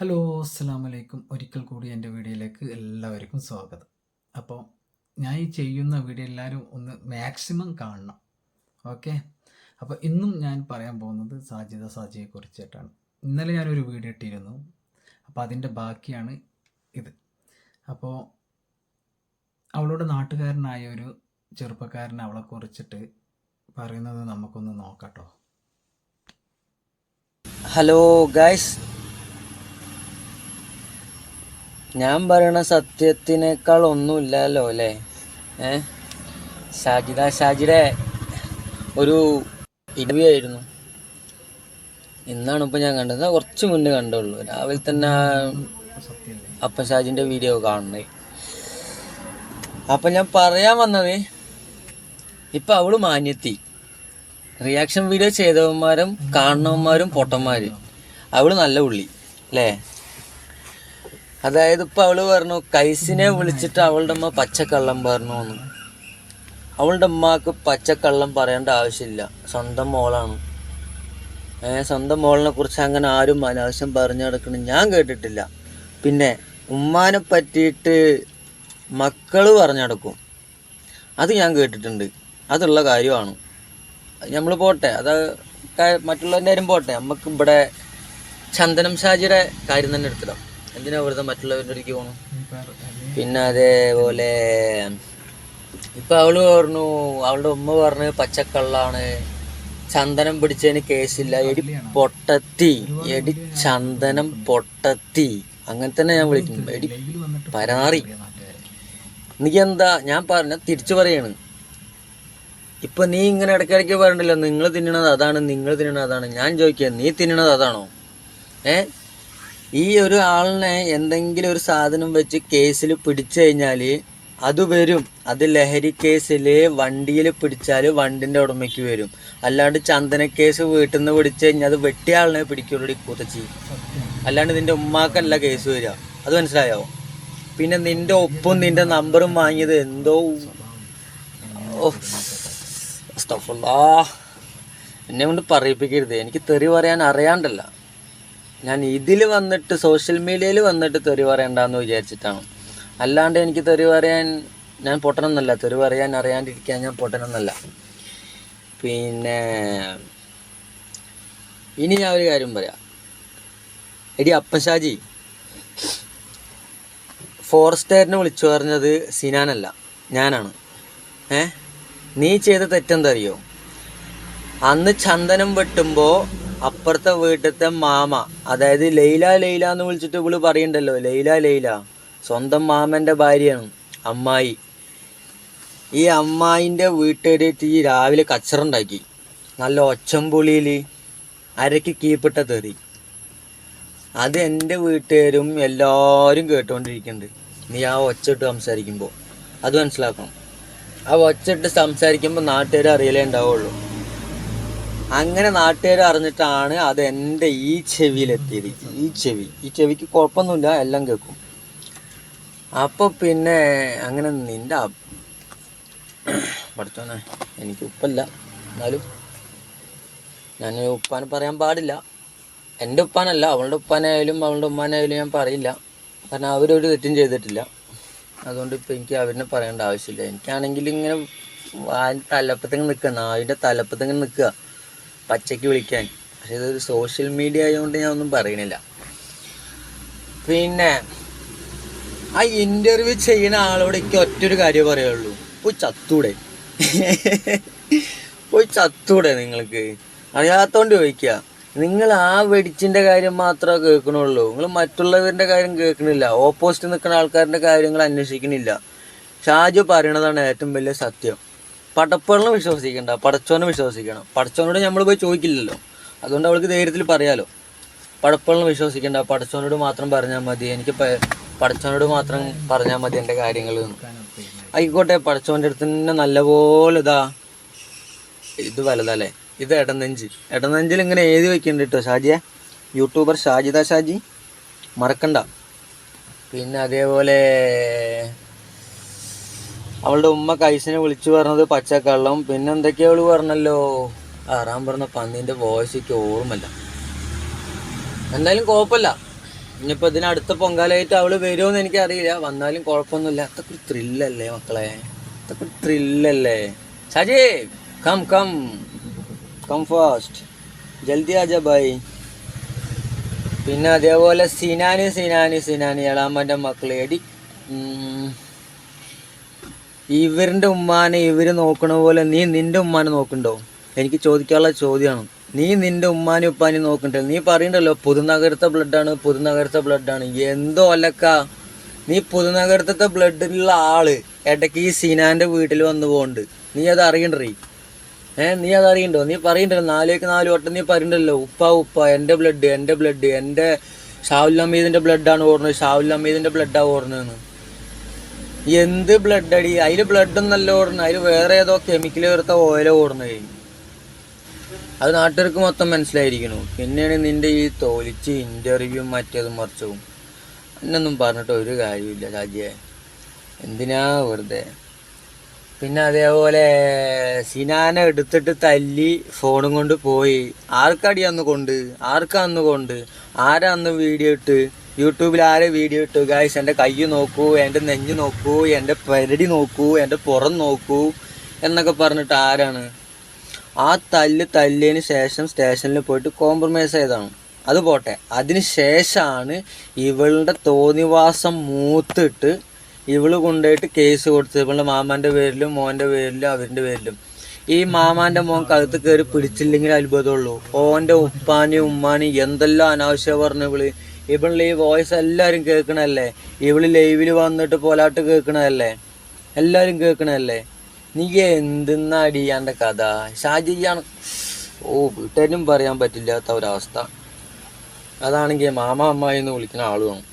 Hello അസ്സാം വലൈക്കും ഒരിക്കൽ കൂടി എന്റെ വീഡിയോയിലേക്ക് എല്ലാവർക്കും സ്വാഗതം. അപ്പോൾ ഞാൻ ഈ ചെയ്യുന്ന വീഡിയോ എല്ലാവരും ഒന്ന് മാക്സിമം കാണണം. ഓക്കെ? അപ്പോൾ ഇന്നും ഞാൻ പറയാൻ പോകുന്നത് സാജിദ സാജിയെ കുറിച്ചിട്ടാണ്. ഇന്നലെ ഞാനൊരു വീഡിയോ ഇട്ടിരുന്നു. അപ്പോൾ അതിന്റെ ബാക്കിയാണ് ഇത്. അപ്പോൾ അവളുടെ നാട്ടുകാരനായ ഒരു ചെറുപ്പക്കാരൻ അവളെ കുറിച്ചിട്ട് പറയുന്നത് നമുക്കൊന്ന് നോക്കാട്ടോ ഹലോ ഗൈസ്. ഞാൻ പറയണ സത്യത്തിനേക്കാൾ ഒന്നുമില്ലല്ലോ അല്ലേ? ഏ? ഷാജിദ ഷാജിയുടെ ഒരു ഇന്റർവ്യൂ ആയിരുന്നു. ഇന്നാണ് ഇപ്പം ഞാൻ കണ്ടത്. കുറച്ച് മുന്നേ കണ്ടുള്ളൂ. രാവിലെ തന്നെ അപ്പ ഷാജിന്റെ വീഡിയോ കാണണേ അപ്പം ഞാൻ പറയാൻ വന്നത് ഇപ്പം അവൾ മാന്യത്തി. Reaction video ചെയ്തവന്മാരും കാണുന്നവന്മാരും പൊട്ടന്മാര്. അവൾ നല്ല ഉള്ളി അല്ലേ? അതായത് ഇപ്പൊ അവൾ പറഞ്ഞു കൈസിനെ വിളിച്ചിട്ട് അവളുടെ അമ്മ പച്ചക്കള്ളം പറഞ്ഞു എന്ന്. അവളുടെ അമ്മയ്ക്ക് പച്ചക്കള്ളം പറയേണ്ട ആവശ്യമില്ല. സ്വന്തം മോളാണ്. ഏ സ്വന്തം മോളിനെ കുറിച്ച് അങ്ങനെ ആരും അനാവശ്യം പറഞ്ഞു നടക്കണം ഞാൻ കേട്ടിട്ടില്ല. പിന്നെ ഉമ്മാനെ പറ്റിയിട്ട് മക്കൾ പറഞ്ഞു നടക്കും. അത് ഞാൻ കേട്ടിട്ടുണ്ട്. അതുള്ള കാര്യമാണ്. നമ്മൾ പോട്ടെ അത് മറ്റുള്ളവരുടെ കാര്യം പോട്ടെ. നമുക്ക് ഇവിടെ ചന്ദനം ഷാജിയുടെ കാര്യം തന്നെ എടുത്തിടാം. എന്തിനാ വെറുതെ മറ്റുള്ളവരുടെ അടുക്കി പോണു? പിന്നെ അതേപോലെ ഇപ്പൊ അവൾ പറഞ്ഞു അവളുടെ ഉമ്മ പറഞ്ഞ് പച്ചക്കള്ളാണ്. ചന്ദനം പിടിച്ചതിന് കേസില്ല. എടി പൊട്ടത്തി. എടി ചന്ദനം പൊട്ടത്തി. അങ്ങനെ തന്നെ ഞാൻ വിളിക്കുന്നു. എടി പരാറി. നീ എന്താ ഞാൻ പറഞ്ഞ തിരിച്ചു പറയാണ്. ഇപ്പൊ നീ ഇങ്ങനെ ഇടയ്ക്കിടയ്ക്ക് പറയണ്ടല്ലോ നിങ്ങൾ തിന്നണത് അതാണ് നിങ്ങൾ തിന്നണത് അതാണ്. ഞാൻ ചോദിക്കുക നീ തിന്നണത് അതാണോ? ഏ? ഈ ഒരു ആളിനെ എന്തെങ്കിലും ഒരു സാധനം വെച്ച് കേസിൽ പിടിച്ചു കഴിഞ്ഞാൽ അത് വരും. അത് ലഹരി കേസിൽ വണ്ടിയിൽ പിടിച്ചാൽ വണ്ടിന്റെ ഉടമയ്ക്ക് വരും. അല്ലാണ്ട് ചന്ദന കേസ് വീട്ടിൽ നിന്ന് പിടിച്ചു കഴിഞ്ഞാൽ അത് വെട്ടിയ ആളിനെ പിടിക്കുള്ളൂ കൂത്തച്ചി. അല്ലാണ്ട് നിന്റെ ഉമ്മാക്കല്ല കേസ് വരിക. അത് മനസ്സിലായോ? പിന്നെ നിന്റെ ഒപ്പും നിന്റെ നമ്പറും വാങ്ങിയത് എന്തോ. എന്നെ കൊണ്ട് പറയിപ്പിക്കരുത്. എനിക്ക് തെറി പറയാൻ അറിയാണ്ടല്ല. ഞാൻ ഇതിൽ വന്നിട്ട് സോഷ്യൽ മീഡിയയിൽ വന്നിട്ട് തെറി പറയണ്ടെന്ന് വിചാരിച്ചിട്ടാണ്. അല്ലാണ്ട് എനിക്ക് തെറി പറയാൻ ഞാൻ പൊട്ടണമെന്നല്ല തെറി പറയാൻ അറിയാണ്ടിരിക്കാൻ ഞാൻ പൊട്ടണമെന്നല്ല പിന്നെ ഇനി ഞാൻ ഒരു കാര്യം പറയാം. എടി അപ്പശാജി ഫോറസ്റ്റുകാരനെ വിളിച്ചു പറഞ്ഞത് സിനാനല്ല. ഞാനാണ്. ഏ? നീ ചെയ്ത തെറ്റെന്തറിയോ? അന്ന് ചന്ദനം വെട്ടുമ്പോൾ അപ്പുറത്തെ വീട്ടിലത്തെ മാമ അതായത് ലൈല ലൈല എന്ന് വിളിച്ചിട്ട് ഇവൾ പറയണ്ടല്ലോ. ലൈല ലൈല. സ്വന്തം മാമന്റെ ഭാര്യയാണ് അമ്മായി. ഈ അമ്മായിന്റെ വീട്ടുകാരായിട്ട് ഈ രാവിലെ കച്ചറുണ്ടാക്കി നല്ല ഒച്ചമ്പുളിയിൽ അരക്ക് കീപ്പിട്ട തെറി. അത് എന്റെ വീട്ടുകാരും എല്ലാവരും കേട്ടുകൊണ്ടിരിക്കുന്നുണ്ട് നീ ആ ഒച്ചിട്ട് സംസാരിക്കുമ്പോൾ അത് മനസ്സിലാക്കണം. ആ ഒച്ചിട്ട് സംസാരിക്കുമ്പോൾ നാട്ടുകാർ അറിയലേ ഉണ്ടാവുള്ളൂ. അങ്ങനെ നാട്ടുകാർ അറിഞ്ഞിട്ടാണ് അത് എന്റെ ഈ ചെവിയിലെത്തിയത്. ഈ ചെവി. ഈ ചെവിക്ക് കുഴപ്പമൊന്നുമില്ല എല്ലാം കേൾക്കും. അപ്പോൾ പിന്നെ അങ്ങനെ നിന്റെ പഠിച്ചോന്നെ പഠിച്ചോനെ എനിക്ക് ഉപ്പല്ല. എന്നാലും ഞാൻ ഉപ്പാനെ പറയാൻ പാടില്ല. എന്റെ ഉപ്പാനല്ല അവളുടെ ഉപ്പാനായാലും അവളുടെ ഉമ്മാനായാലും ഞാൻ പറയില്ല. കാരണം അവരൊരു തെറ്റും ചെയ്തിട്ടില്ല. അതുകൊണ്ട് ഇപ്പം എനിക്ക് അവരിനെ പറയേണ്ട ആവശ്യമില്ല. എനിക്കാണെങ്കിൽ ഇങ്ങനെ വാ- തലപ്പത്തിങ്ങനെ നിൽക്കുക നാവിന്റെ തലപ്പത്തിങ്ങനെ നിൽക്കുക. പച്ചയ്ക്ക് വിളിക്കാൻ. പക്ഷെ ഇതൊരു സോഷ്യൽ മീഡിയ ആയതുകൊണ്ട് ഞാൻ ഒന്നും പറയണില്ല. പിന്നെ ആ ഇന്റർവ്യൂ ചെയ്യുന്ന ആളോട് എനിക്ക് ഒറ്റൊരു കാര്യം പറയുള്ളൂ പോയി ചത്തൂടെ. പോയി ചത്തൂടെ നിങ്ങൾക്ക്. അറിയാത്തോണ്ട് ചോദിക്കുക നിങ്ങൾ ആ വെടിച്ചിന്റെ കാര്യം മാത്രമേ കേൾക്കണുള്ളൂ. നിങ്ങൾ മറ്റുള്ളവരുടെ കാര്യം കേൾക്കണില്ല. ഓപ്പോസിറ്റ് നിൽക്കുന്ന ആൾക്കാരുടെ കാര്യങ്ങൾ അന്വേഷിക്കണില്ല. ഷാജു പറയണതാണ് ഏറ്റവും വലിയ സത്യം. പടപ്പുകളിനെ വിശ്വസിക്കണ്ട പടച്ചോനെ വിശ്വസിക്കണം. പടച്ചോനോട് നമ്മൾ പോയി ചോദിക്കില്ലല്ലോ. അതുകൊണ്ട് അവൾക്ക് ധൈര്യത്തിൽ പറയാലോ. പടപ്പുകളിനെ വിശ്വസിക്കണ്ട പടച്ചോനോട് മാത്രം പറഞ്ഞാൽ മതി. എനിക്ക് പടച്ചോനോട് മാത്രം പറഞ്ഞാൽ മതി എന്റെ കാര്യങ്ങൾ ആയിക്കോട്ടെ പടച്ചോന്റെ അടുത്ത് തന്നെ നല്ലപോലെ ഇതാ ഇത് വലുതല്ലേ? ഇത് ഇടനെഞ്ച്. ഇടനെഞ്ചിൽ ഇങ്ങനെ എഴുതി വെക്കുന്നുണ്ട് കേട്ടോ ഷാജിയെ. യൂട്യൂബർ ഷാജിദ ഷാജി. മറക്കണ്ട. പിന്നെ അതേപോലെ അവളുടെ ഉമ്മ കൈസിനെ വിളിച്ചു പറഞ്ഞത് പച്ചക്കള്ളം. പിന്നെ എന്തൊക്കെയോ അവൾ പറഞ്ഞല്ലോ? ആറാൻ പറഞ്ഞ പന്നീന്റെ വോയിസ് ഓർമ്മല്ല എന്തായാലും കുഴപ്പമില്ല. ഇനിയിപ്പൊ ഇതിനടുത്ത പൊങ്കാലായിട്ട് അവൾ വരുമെന്ന് എനിക്കറിയില്ല. വന്നാലും കുഴപ്പമൊന്നുമില്ല. അതൊക്കെ ഒരു ത്രില്ലല്ലേ മക്കളെ? അതൊക്കെ ഒരു ത്രില്ലല്ലേ സജേ കം കം കം ഫാസ്റ്റ് ജൽദി ആജ ബൈ പിന്നെ അതേപോലെ സിനാനി സിനാനി സിനാനി എളാമ്മന്റെ മക്കളെ. എടി ഇവരുടെ ഉമ്മാനെ ഇവർ നോക്കണ പോലെ നീ നിന്റെ ഉമ്മാനെ നോക്കണ്ടോ? എനിക്ക് ചോദിക്കാനുള്ള ചോദ്യമാണ്. നീ നിന്റെ ഉമ്മാനെ ഉപ്പാനെ നോക്കണ്ടല്ലോ. നീ പറയണ്ടല്ലോ പുതുനഗരത്തെ ബ്ലഡാണ് പുതുനഗരത്തെ ബ്ലഡാണ് എന്തോ അല്ലക്ക നീ പുതുനഗരത്തെ ബ്ലഡിലുള്ള ആൾ ഇടയ്ക്ക് ഈ സിനാന്റെ വീട്ടിൽ വന്നു പോണ്ട് നീ അത് അറിയണ്ടേ ഏ നീ അത് അറിയണ്ടോ? നീ പറയണ്ടല്ലോ നാലേക്ക് നാല് വട്ടം നീ പറയണ്ടല്ലോ ഉപ്പ ഉപ്പ എന്റെ ബ്ലഡ് എന്റെ ബ്ലഡ് എന്റെ ഷാവുൽ അമീദിന്റെ ബ്ലഡാണ് ഓർണത് ഷാവുൽ അമീദിന്റെ ബ്ലഡാണ് ഓടുന്നതെന്ന് എന്ത് ബ്ലഡ് അടി? അതിൽ ബ്ലഡൊന്നല്ല ഓടുന്നത് അതിൽ വേറെ ഏതോ കെമിക്കൽ ചേർത്ത ഓയിലോ ഓടുന്നത് അത് നാട്ടുകാർക്ക് മൊത്തം മനസ്സിലായിരിക്കുന്നു പിന്നെയാണ് നിന്റെ ഈ തോലിച്ച് ഇന്റർവ്യൂ മറ്റേതും മറിച്ചതും എന്നൊന്നും പറഞ്ഞിട്ട് ഒരു കാര്യമില്ല രാജ്യേ എന്തിനാ വെറുതെ? പിന്നെ അതേപോലെ സിനാനെ എടുത്തിട്ട് തല്ലി ഫോണും കൊണ്ട് പോയി. ആർക്കടി അന്ന് കൊണ്ട്? ആർക്കാന്ന് കൊണ്ട്? ആരാ അന്ന് വീഡിയോ ഇട്ട്? യൂട്യൂബിൽ ആരെ വീഡിയോ ഇട്ടു? ഗായ്സ് എന്റെ കൈ നോക്കൂ എന്റെ നെഞ്ഞ് നോക്കൂ എന്റെ പെരടി നോക്കൂ എന്റെ പുറം നോക്കൂ എന്നൊക്കെ പറഞ്ഞിട്ട് ആരാണ്? ആ തല്ല് തല്ലിയതിന് ശേഷം സ്റ്റേഷനിൽ പോയിട്ട് കോംപ്രമൈസ് ചെയ്തതാണ്. അത് പോട്ടെ. അതിന് ശേഷമാണ് ഇവളുടെ തോന്നിവാസം മൂത്തിട്ട് ഇവൾ കൊണ്ടുപോയിട്ട് കേസ് കൊടുത്ത് ഇവളുടെ മാമാന്റെ പേരിലും മോന്റെ പേരിലും അവരുടെ പേരിലും. ഈ മാമാന്റെ മോൻ കഴുത്ത് കയറി പിടിച്ചില്ലെങ്കിൽ അത്ഭുതമുള്ളൂ. ഓന്റെ ഉപ്പാനെയും ഉമ്മാനി എന്തെല്ലാം അനാവശ്യം പറഞ്ഞു ഇവൾ ഇവളുടെ ഈ വോയിസ് എല്ലാവരും കേൾക്കണല്ലേ ഇവൾ ലൈവിൽ വന്നിട്ട് പോലാട്ട് കേൾക്കണതല്ലേ? എല്ലാവരും കേൾക്കണല്ലേ നീ എന്തെന്നാടി എന്റെ കഥ? ഷാജിയാണ് ഓ വീട്ടുകാരും പറയാൻ പറ്റില്ലാത്ത ഒരവസ്ഥ. അതാണെങ്കിൽ മാമ അമ്മായി എന്ന് വിളിക്കുന്ന ആളുമാണ്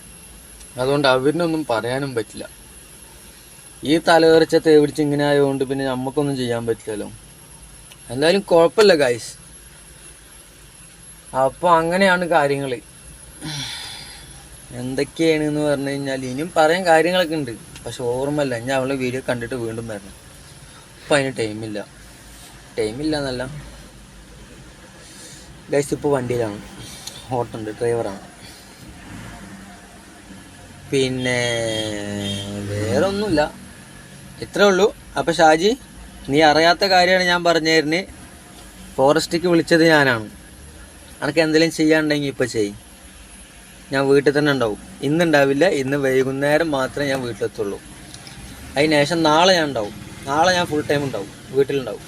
അതുകൊണ്ട് അവരിനൊന്നും പറയാനും പറ്റില്ല. ഈ തലകറിച്ച തേവിടിച്ച് ഇങ്ങനെ ആയതുകൊണ്ട് പിന്നെ നമുക്കൊന്നും ചെയ്യാൻ പറ്റില്ലല്ലോ. എന്തായാലും കുഴപ്പമില്ല ഗായ്സ് അപ്പോൾ അങ്ങനെയാണ് കാര്യങ്ങൾ എന്തൊക്കെയാണ് എന്ന് പറഞ്ഞു കഴിഞ്ഞാൽ ഇനിയും പറയാൻ കാര്യങ്ങളൊക്കെ ഉണ്ട്. പക്ഷെ ഓർമ്മയില്ല. ഞാൻ അവളെ വീഡിയോ കണ്ടിട്ട് വീണ്ടും വരണം. ഇപ്പം അതിന് ടൈമില്ല ടൈമില്ല എന്നല്ല. ഗൈസ് ഇപ്പോൾ വണ്ടിയിലാണ്. ഓട്ടുണ്ട് ഡ്രൈവറാണ്. പിന്നെ വേറെ ഒന്നുമില്ല ഇത്രേ ഉള്ളൂ. അപ്പം ഷാജി നീ അറിയാത്ത കാര്യമാണ് ഞാൻ പറഞ്ഞു ഫോറസ്റ്റിക്ക് വിളിച്ചത് ഞാനാണ്. അനക്ക് എന്തെങ്കിലും ചെയ്യാനുണ്ടെങ്കിൽ ഇപ്പോൾ ചെയ് ഞാൻ വീട്ടിൽ തന്നെ ഉണ്ടാവും. ഇന്ന് ഉണ്ടാവില്ല ഇന്ന് വൈകുന്നേരം മാത്രമേ ഞാൻ വീട്ടിലെത്തുള്ളൂ. അതിന് ശേഷം നാളെ ഞാൻ ഉണ്ടാവും. നാളെ ഞാൻ ഫുൾ ടൈം ഉണ്ടാവും. വീട്ടിലുണ്ടാവും.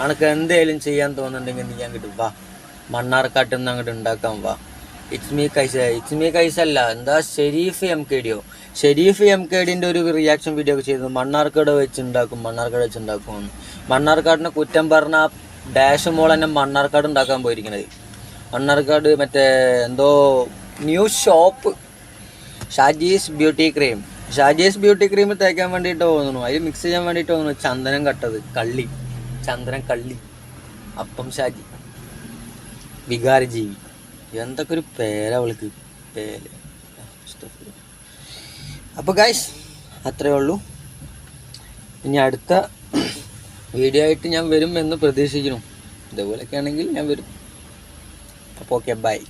അനക്ക് എന്തെങ്കിലും ചെയ്യാൻ തോന്നുന്നുണ്ടെങ്കിൽ നീ അങ്ങോട്ട് വാ. മണ്ണാർക്കാട്ടിൽ നിന്ന് അങ്ങോട്ട് ഉണ്ടാക്കാൻ വാ. ഇറ്റ്സ് മീ കൈസ. ഇറ്റ്സ് മീ കൈസ അല്ല. എന്താ ഷെരീഫ് എം കെ ഡിയോ? ഷെരീഫ് എം കെ ഡിന്റെ ഒരു റിയാക്ഷൻ വീഡിയോ ഒക്കെ ചെയ്തു. മണ്ണാർക്കാട് വെച്ച് ഉണ്ടാക്കും മണ്ണാർക്കാട് ഉണ്ടാക്കുമെന്ന് മണ്ണാർക്കാടിനെ കുറ്റം പറഞ്ഞ ഡാഷ് മോൾ തന്നെ മണ്ണാർക്കാട് ഉണ്ടാക്കാൻ പോയിരിക്കണത്. മണ്ണാർക്കാട് മറ്റേ എന്തോ new shop Shaji's beauty cream. Shaji's beauty cream തേക്കാൻ വേണ്ടിയിട്ട് തോന്നുന്നു അതിൽ മിക്സ് ചെയ്യാൻ വേണ്ടിയിട്ട് തോന്നുന്നു ചന്ദനം കട്ടത്. കള്ളി. ചന്ദനം കള്ളി. അപ്പം ഷാജി. വികാര ജീവി എന്തൊക്കെ ഒരു പേരാ അവൾക്ക്. പേര്. അപ്പോൾ ഗൈസ് അത്രയേ ഉള്ളൂ. ഇനി അടുത്ത വീഡിയോ ആയിട്ട് ഞാൻ വരും എന്ന് പ്രതീക്ഷിക്കുന്നു. ഇതേപോലെയൊക്കെ ആണെങ്കിൽ ഞാൻ വരും. അപ്പോൾ ഓക്കെ ബൈ